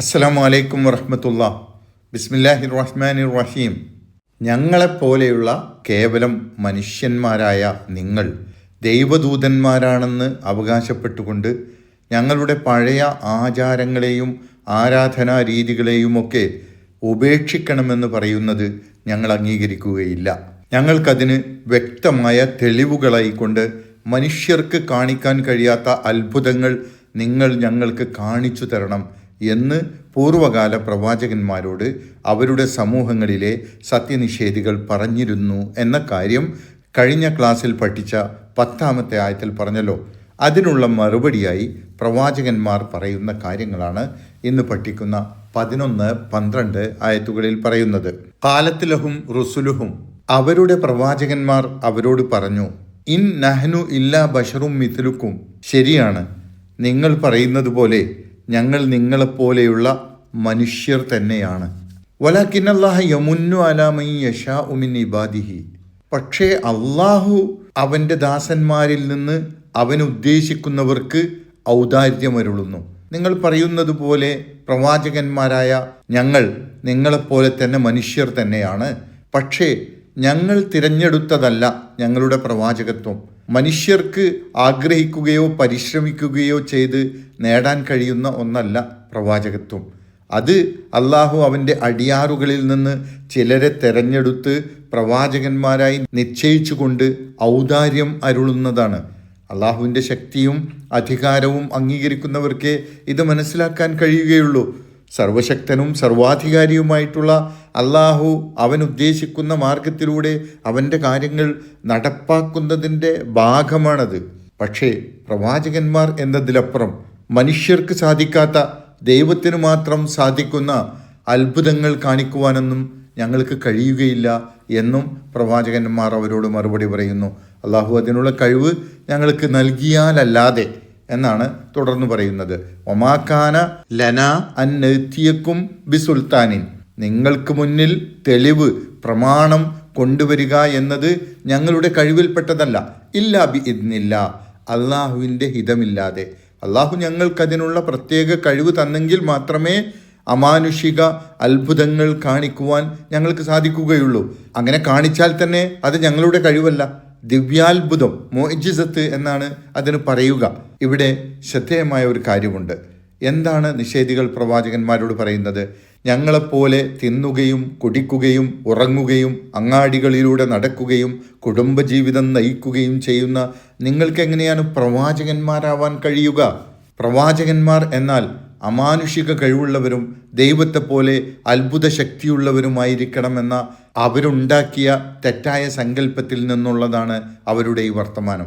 അസ്സലാമു അലൈക്കും വറഹമത്തുള്ള. ബിസ്മില്ലാഹി റഹ്മാൻ റഹീം ഞങ്ങളെപ്പോലെയുള്ള കേവലം മനുഷ്യന്മാരായ നിങ്ങൾ ദൈവദൂതന്മാരാണെന്ന് അവകാശപ്പെട്ടുകൊണ്ട് ഞങ്ങളുടെ പഴയ ആചാരങ്ങളെയും ആരാധനാ രീതികളെയുമൊക്കെ ഉപേക്ഷിക്കണമെന്ന് പറയുന്നത് ഞങ്ങൾ അംഗീകരിക്കുകയില്ല. ഞങ്ങൾക്കതിന് വ്യക്തമായ തെളിവുകളായിക്കൊണ്ട് മനുഷ്യർക്ക് കാണിക്കാൻ കഴിയാത്ത അത്ഭുതങ്ങൾ നിങ്ങൾ ഞങ്ങൾക്ക് കാണിച്ചു തരണം. എന്ന് പൂർവകാല പ്രവാചകന്മാരോട് അവരുടെ സമൂഹങ്ങളിലെ സത്യനിഷേധികൾ പറഞ്ഞിരുന്നു എന്ന കാര്യം കഴിഞ്ഞ ക്ലാസ്സിൽ പഠിച്ച പത്താമത്തെ ആയത്തിൽ പറഞ്ഞല്ലോ. അതിനുള്ള മറുപടിയായി പ്രവാചകന്മാർ പറയുന്ന കാര്യങ്ങളാണ് ഇന്ന് പഠിക്കുന്ന പതിനൊന്ന് പന്ത്രണ്ട് ആയത്തുകളിൽ പറയുന്നത്. കാലത്തിലഹും റുസുലുഹും അവരുടെ പ്രവാചകന്മാർ അവരോട് പറഞ്ഞു ഇൻ നഹ്നു ഇല്ലാ ബഷറും മിഥിലുക്കും. ശരിയാണ്. നിങ്ങൾ പറയുന്നത് പോലെ ഞങ്ങൾ നിങ്ങളെപ്പോലെയുള്ള മനുഷ്യർ തന്നെയാണ്. വലാക്കിന്നല്ലാഹ യമുന്നു അലാമൈ യഷാ ഉമിൻ ഇബാദിഹി. പക്ഷേ അള്ളാഹു അവന്റെ ദാസന്മാരിൽ നിന്ന് അവൻ ഉദ്ദേശിക്കുന്നവർക്ക് ഔദാര്യമരുളുന്നു. നിങ്ങൾ പറയുന്നത് പോലെ പ്രവാചകന്മാരായ ഞങ്ങൾ നിങ്ങളെപ്പോലെ തന്നെ മനുഷ്യർ തന്നെയാണ്. പക്ഷേ ഞങ്ങൾ തിരഞ്ഞെടുത്തതല്ല ഞങ്ങളുടെ പ്രവാചകത്വം. മനുഷ്യർക്ക് ആഗ്രഹിക്കുകയോ പരിശ്രമിക്കുകയോ ചെയ്ത് നേടാൻ കഴിയുന്ന ഒന്നല്ല പ്രവാചകത്വം. അത് അള്ളാഹു അവന്റെ അടിയാറുകളിൽ നിന്ന് ചിലരെ തെരഞ്ഞെടുത്ത് പ്രവാചകന്മാരായി നിശ്ചയിച്ചുകൊണ്ട് ഔദാര്യം അരുളുന്നതാണ്. അള്ളാഹുവിന്റെ ശക്തിയും അധികാരവും അംഗീകരിക്കുന്നവർക്കേ ഇത് മനസ്സിലാക്കാൻ കഴിയുകയുള്ളൂ. സർവശക്തനും സർവാധികാരിയുമായിട്ടുള്ള അള്ളാഹു അവൻ ഉദ്ദേശിക്കുന്ന മാർഗത്തിലൂടെ അവന്റെ കാര്യങ്ങൾ നടപ്പാക്കുന്നതിന്റെ ഭാഗമാണത്. പക്ഷേ പ്രവാചകന്മാർ എന്നതിലപ്പുറം മനുഷ്യർക്ക് സാധിക്കാത്ത ദൈവത്തിനു മാത്രം സാധിക്കുന്ന അത്ഭുതങ്ങൾ കാണിക്കുവാനൊന്നും ഞങ്ങൾക്ക് കഴിയുകയില്ല എന്നും പ്രവാചകന്മാർ അവരോട് മറുപടി പറയുന്നു. അള്ളാഹു അതിനുള്ള കഴിവ് ഞങ്ങൾക്ക് നൽകിയാലല്ലാതെ എന്നാണ് തുടർന്ന് പറയുന്നത്. ഒമാക്കാന ലന അന്നത്തിയക്കും ബിസുൽത്താനിൻ നിങ്ങൾക്ക് മുന്നിൽ തെളിവ് പ്രമാണം കൊണ്ടുവരിക എന്നത് ഞങ്ങളുടെ കഴിവിൽപ്പെട്ടതല്ല. ഇല്ല ബി ഇന്നില്ല അള്ളാഹുവിന്റെ ഹിതമില്ലാതെ. അള്ളാഹു ഞങ്ങൾക്കതിനുള്ള പ്രത്യേക കഴിവ് തന്നെങ്കിൽ മാത്രമേ അമാനുഷിക അത്ഭുതങ്ങൾ കാണിക്കുവാൻ ഞങ്ങൾക്ക് സാധിക്കുകയുള്ളൂ. അങ്ങനെ കാണിച്ചാൽ തന്നെ അത് ഞങ്ങളുടെ കഴിവല്ല. ദിവ്യാത്ഭുതം മോജിസത്ത് എന്നാണ് അതിന് പറയുക. ഇവിടെ ശ്രദ്ധേയമായ ഒരു കാര്യമുണ്ട്. എന്താണ് നിഷേധികൾ പ്രവാചകന്മാരോട് പറയുന്നത്? ഞങ്ങളെപ്പോലെ തിന്നുകയും കുടിക്കുകയും ഉറങ്ങുകയും അങ്ങാടികളിലൂടെ നടക്കുകയും കുടുംബജീവിതം നയിക്കുകയും ചെയ്യുന്ന നിങ്ങൾക്ക് എങ്ങനെയാണ് പ്രവാചകന്മാരാവാൻ കഴിയുക? പ്രവാചകന്മാർ എന്നാൽ അമാനുഷിക കഴിവുള്ളവരും ദൈവത്തെ പോലെ അത്ഭുത ശക്തിയുള്ളവരുമായിരിക്കണമെന്ന അവരുണ്ടാക്കിയ തെറ്റായ സങ്കല്പത്തിൽ നിന്നുള്ളതാണ് അവരുടെ ഈ വർത്തമാനം.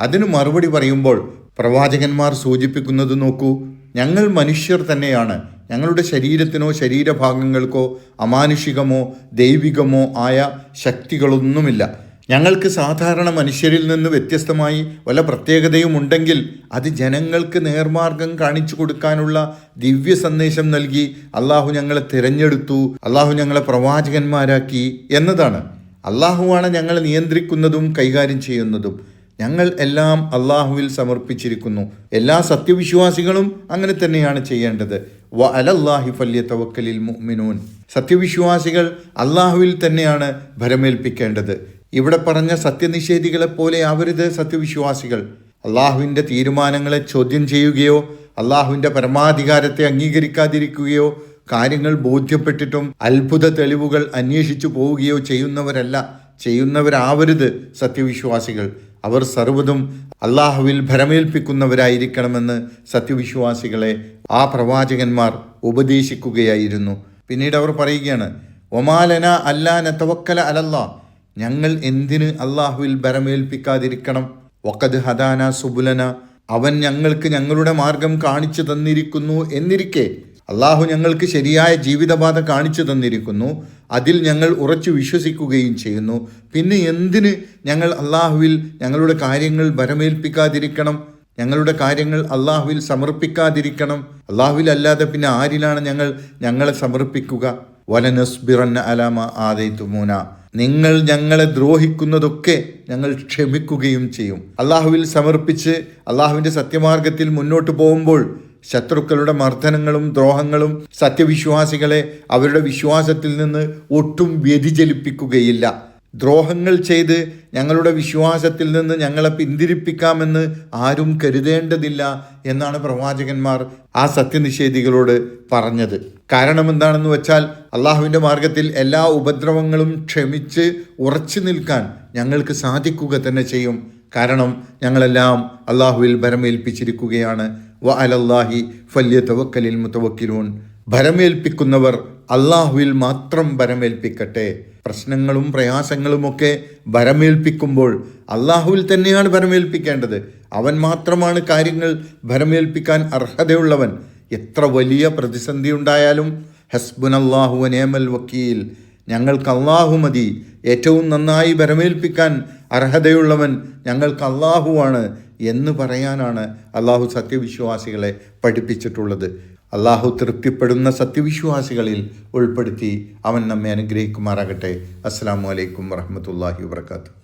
അതിന് മറുപടി പറയുമ്പോൾ പ്രവാചകന്മാർ സൂചിപ്പിക്കുന്നത് നോക്കൂ ഞങ്ങൾ മനുഷ്യർ തന്നെയാണ്. ഞങ്ങളുടെ ശരീരത്തിനോ ശരീരഭാഗങ്ങൾക്കോ അമാനുഷികമോ ദൈവികമോ ആയ ശക്തികളൊന്നുമില്ല. ഞങ്ങൾക്ക് സാധാരണ മനുഷ്യരിൽ നിന്ന് വ്യത്യസ്തമായി വല്ല പ്രത്യേകതയും ഉണ്ടെങ്കിൽ അത് ജനങ്ങൾക്ക് നേർമാർഗം കാണിച്ചു കൊടുക്കാനുള്ള ദിവ്യ സന്ദേശം നൽകി അള്ളാഹു ഞങ്ങളെ തിരഞ്ഞെടുത്തു അള്ളാഹു ഞങ്ങളെ പ്രവാചകന്മാരാക്കി എന്നതാണ്. അള്ളാഹുവാണ് ഞങ്ങളെ നിയന്ത്രിക്കുന്നതും കൈകാര്യം ചെയ്യുന്നതും. ഞങ്ങൾ എല്ലാം അള്ളാഹുവിൽ സമർപ്പിച്ചിരിക്കുന്നു. എല്ലാ സത്യവിശ്വാസികളും അങ്ങനെ തന്നെയാണ് ചെയ്യേണ്ടത്. വ അലല്ലാഹി ഫല്യ തവക്കലിൽ മുഅ്മിനൂൻ. സത്യവിശ്വാസികൾ അള്ളാഹുവിൽ തന്നെയാണ് ഭരമേൽപ്പിക്കേണ്ടത്. ഇവിടെ പറഞ്ഞ സത്യനിഷേധികളെ പോലെ ആവരുത് സത്യവിശ്വാസികൾ. അള്ളാഹുവിന്റെ തീരുമാനങ്ങളെ ചോദ്യം ചെയ്യുകയോ അള്ളാഹുവിന്റെ പരമാധികാരത്തെ അംഗീകരിക്കാതിരിക്കുകയോ കാര്യങ്ങൾ ബോധ്യപ്പെട്ടിട്ടും അത്ഭുത തെളിവുകൾ അന്വേഷിച്ചു പോവുകയോ ചെയ്യുന്നവരല്ല. ചെയ്യുന്നവരാവരുത് സത്യവിശ്വാസികൾ. അവർ സർവതും അള്ളാഹുവിൽ ഭരമേൽപ്പിക്കുന്നവരായിരിക്കണമെന്ന് സത്യവിശ്വാസികളെ ആ പ്രവാചകന്മാർ ഉപദേശിക്കുകയായിരുന്നു. പിന്നീട് അവർ പറയുകയാണ് ഒമാലന അല്ലാ തവക്കല അലല്ലാ ഞങ്ങൾ എന്തിന് അള്ളാഹുവിൽ ബരമേൽപ്പിക്കാതിരിക്കണം വക്കത് ഹദാന സുബുലന. അവൻ ഞങ്ങൾക്ക് ഞങ്ങളുടെ മാർഗം കാണിച്ചു തന്നിരിക്കുന്നു എന്നിരിക്കെ. അള്ളാഹു ഞങ്ങൾക്ക് ശരിയായ ജീവിതപാത കാണിച്ചു തന്നിരിക്കുന്നു. അതിൽ ഞങ്ങൾ ഉറച്ചു വിശ്വസിക്കുകയും ചെയ്യുന്നു. പിന്നെ എന്തിന് ഞങ്ങൾ അള്ളാഹുവിൽ ഞങ്ങളുടെ കാര്യങ്ങൾ ബരമേൽപ്പിക്കാതിരിക്കണം ഞങ്ങളുടെ കാര്യങ്ങൾ അള്ളാഹുവിൽ സമർപ്പിക്കാതിരിക്കണം. അള്ളാഹുവിൽ അല്ലാതെ പിന്നെ ആരിലാണ് ഞങ്ങൾ ഞങ്ങളെ സമർപ്പിക്കുക? വലനസ്ബിറന്ന അലാമ ആദൈത്തുമൂന നിങ്ങൾ ഞങ്ങളെ ദ്രോഹിക്കുന്നതൊക്കെ ഞങ്ങൾ ക്ഷമിക്കുകയും ചെയ്യും. അള്ളാഹുവിൽ സമർപ്പിച്ച് അള്ളാഹുവിന്റെ സത്യമാർഗത്തിൽ മുന്നോട്ട് പോകുമ്പോൾ ശത്രുക്കളുടെ മർദ്ദനങ്ങളും ദ്രോഹങ്ങളും സത്യവിശ്വാസികളെ അവരുടെ വിശ്വാസത്തിൽ നിന്ന് ഒട്ടും വ്യതിചലിപ്പിക്കുകയില്ല. ദ്രോഹങ്ങൾ ചെയ്ത് ഞങ്ങളുടെ വിശ്വാസത്തിൽ നിന്ന് ഞങ്ങളെ പിന്തിരിപ്പിക്കാമെന്ന് ആരും കരുതേണ്ടതില്ല എന്നാണ് പ്രവാചകന്മാർ ആ സത്യനിഷേധികളോട് പറഞ്ഞത്. കാരണം എന്താണെന്ന് വെച്ചാൽ അള്ളാഹുവിന്റെ മാർഗത്തിൽ എല്ലാ ഉപദ്രവങ്ങളും ക്ഷമിച്ച് ഉറച്ചു നിൽക്കാൻ ഞങ്ങൾക്ക് സാധിക്കുക തന്നെ ചെയ്യും. കാരണം ഞങ്ങളെല്ലാം അള്ളാഹുവിൽ ഭരമേൽപ്പിച്ചിരിക്കുകയാണ്. വ അലല്ലാഹി ഫല്യ തവക്കലിൽ മുത്തവക്കിലൂൺ ഭരമേൽപ്പിക്കുന്നവർ അള്ളാഹുവിൽ മാത്രം വരമേൽപ്പിക്കട്ടെ. പ്രശ്നങ്ങളും പ്രയാസങ്ങളുമൊക്കെ വരമേൽപ്പിക്കുമ്പോൾ അള്ളാഹുവിൽ തന്നെയാണ് വരമേൽപ്പിക്കേണ്ടത്. അവൻ മാത്രമാണ് കാര്യങ്ങൾ ഭരമേൽപ്പിക്കാൻ അർഹതയുള്ളവൻ. എത്ര വലിയ പ്രതിസന്ധി ഉണ്ടായാലും ഹസ്ബുൻ അള്ളാഹു നേമൽ വക്കീൽ. ഞങ്ങൾക്ക് അള്ളാഹു മതി. ഏറ്റവും നന്നായി ഭരമേൽപ്പിക്കാൻ അർഹതയുള്ളവൻ ഞങ്ങൾക്ക് അള്ളാഹുവാണ് എന്ന് പറയാനാണ് അള്ളാഹു സത്യവിശ്വാസികളെ പഠിപ്പിച്ചിട്ടുള്ളത്. അള്ളാഹു തൃപ്തിപ്പെടുന്ന സത്യവിശ്വാസികളിൽ ഉൾപ്പെടുത്തി അവൻ നമ്മെ അനുഗ്രഹിക്കുമാറാകട്ടെ. അസ്സാം വലൈക്കും വറഹമത്തല്ലാഹി വാത്തു